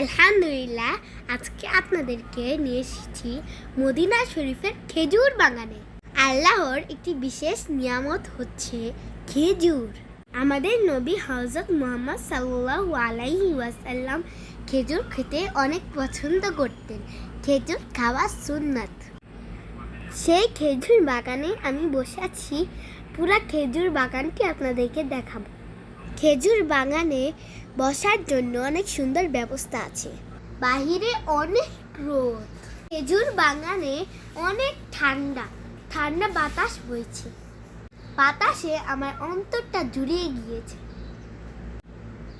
আলহামদুলিল্লাহ, আজকে আপনাদেরকে নিয়ে এসেছি মদিনা শরীফের খেজুর বাগানে। আল্লাহর একটি বিশেষ নিয়ামত হচ্ছে খেজুর। আমাদের নবী হজরত মোহাম্মদ সাল্লাহ আলাইহি ওয়াসাল্লাম খেজুর খেতে অনেক পছন্দ করতেন। খেজুর খাওয়া সুন্নাত। সেই খেজুর বাগানে আমি বসে আছি। পুরা খেজুর বাগানটি আপনাদেরকে দেখাবো। খেজুর বাগানে বসার জন্য অনেক সুন্দর ব্যবস্থা আছে। বাহিরে অনেক রোদ। খেজুর বাগানে অনেক ঠান্ডা। ঠান্ডা বাতাস বইছে। বাতাসে আমার অন্তরটা জুড়িয়ে গিয়েছে।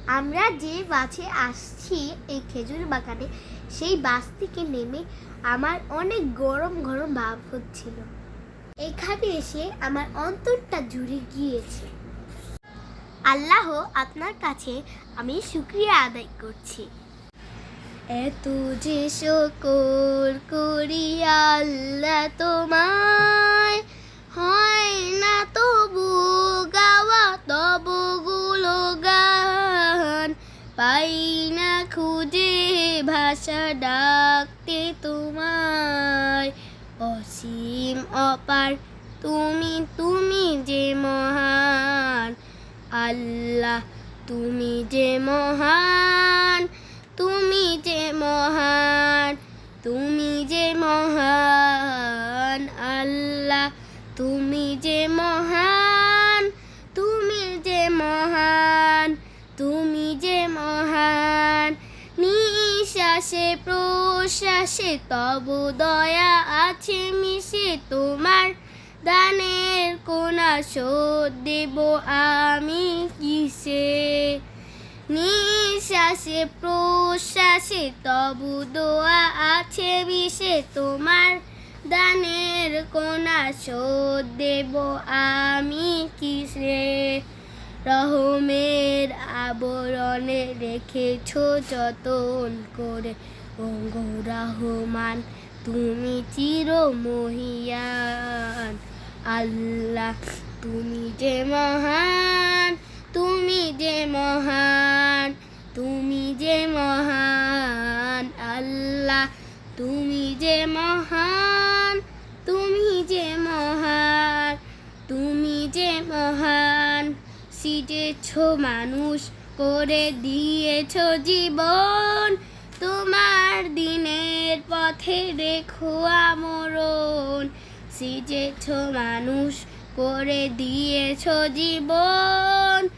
আমরা যে বাসে আসছি এই খেজুর বাগানে, সেই বাস থেকে নেমে আমার অনেক গরম গরম ভাব হচ্ছিল। এখানে এসে আমার অন্তরটা জুড়ে গিয়েছে। আল্লাহ আপনার কাছে আমি শুক্রিয়া আদায় করছি। এত যে শকর করি আল্লাহ তোমায়, হয় না তবু গাওয়া তবগুলো গান পাই না খুঁজে ভাষা ডাকতে তোমায়, অসীম অপার তুমি তুমি যে মহান। আল্লাহ, তুমি যে মহান, তুমি যে মহান, তুমি যে মহান আল্লাহ, তুমি যে মহান, তুমি যে মহান, তুমি যে মহান। নিঃশ্বাসে, প্রশ্বাসে তব দয়া আছে মিশে তোমার দানের কোনা শোধ দেব আমি কিসে? নিঃশ্বাসে, প্রশ্বাসে, তবু দোয়া আছে বিষে। তোমার দানের কোনা শোধ দেব আমি কিসে? রহমের আবরণে রেখেছ যতন করে। ওগো রহমান, তুমি চির মহিয়ান আল্লাহ, তুমি যে মহান, তুমি যে মহান, তুমি যে মহান আল্লাহ, তুমি যে মহান, তুমি যে মহান, তুমি যে মহান। সিজেছ মানুষ, করে দিয়েছ জীবন, তোমার দিনের পথে রেখো আমরণ। সিজেছ মানুষ করে দিয়েছ জীবন।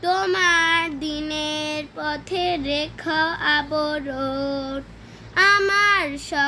তোমার দিনের পথে রেখা আবরণ। আমার সব